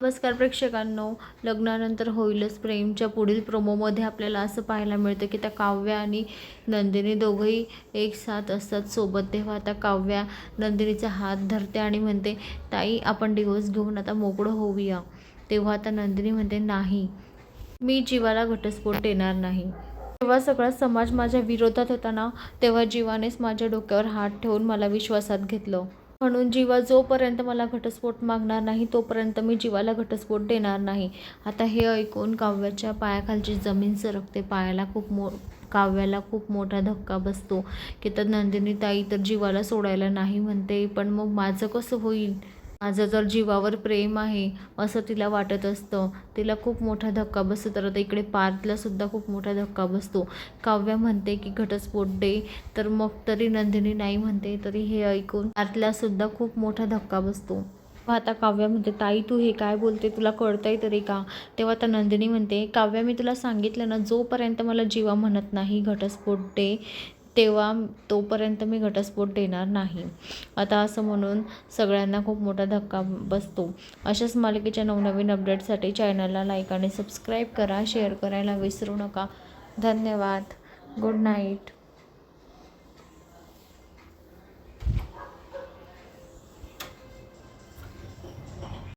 नमस्कार प्रेक्षकांनो. लग्नानंतर होईलच प्रेमच्या पुढील प्रोमोमध्ये आपल्याला असं पाहायला मिळतं की त्या काव्या आणि नंदिनी दोघंही एक साथ असतात. सोबत तेव्हा आता काव्या नंदिनीचा हात धरते आणि म्हणते ताई आपण डिवोर्स घेऊन आता मोकळं होऊया. तेव्हा आता नंदिनी म्हणते नाही मी जीवाला घटस्फोट देणार नाही. तेव्हा सगळा समाज माझ्या विरोधात होता ना तेव्हा जीवानेच माझ्या डोक्यावर हात ठेवून मला विश्वासात घेतलं. म्हणून जीवा जोपर्यंत मला घटस्फोट मागणार नाही तोपर्यंत मी जीवाला घटस्फोट देणार नाही. आता हे ऐकून काव्याच्या पायाखालची जमीन सरकते. पायाला खूप मो काव्याला खूप मोठा धक्का बसतो की तर नंदिनी ताई तर जीवाला सोडायला नाही म्हणते. पण मग माझं कसं होईल? माझं जर जीवावर प्रेम आहे असं तिला वाटत असतं. तिला खूप मोठा धक्का बसतो. तर आता इकडे पार्थला सुद्धा खूप मोठा धक्का बसतो. काव्या म्हणते की घटस्फोट दे. तर मग तरी नंदिनी नाही म्हणते तरी हे ऐकून पार्थला सुद्धा खूप मोठा धक्का बसतो. मग आता काव्या म्हणते ताई तू हे काय बोलते? तुला कळतंय तरी का? तेव्हा आता नंदिनी म्हणते काव्या मी तुला सांगितलं ना जोपर्यंत मला जीवा म्हणत नाही घटस्फोट दे तेव्हा तोपर्यंत मी घटस्फोट देणार नाही. आता असं म्हणून सगळ्यांना खूप मोठा धक्का बसतो. अशाच मालिकेच्या नवनवीन अपडेटसाठी चॅनलला लाईक आणि सबस्क्राईब करा. शेअर करायला विसरू नका. धन्यवाद. Good night.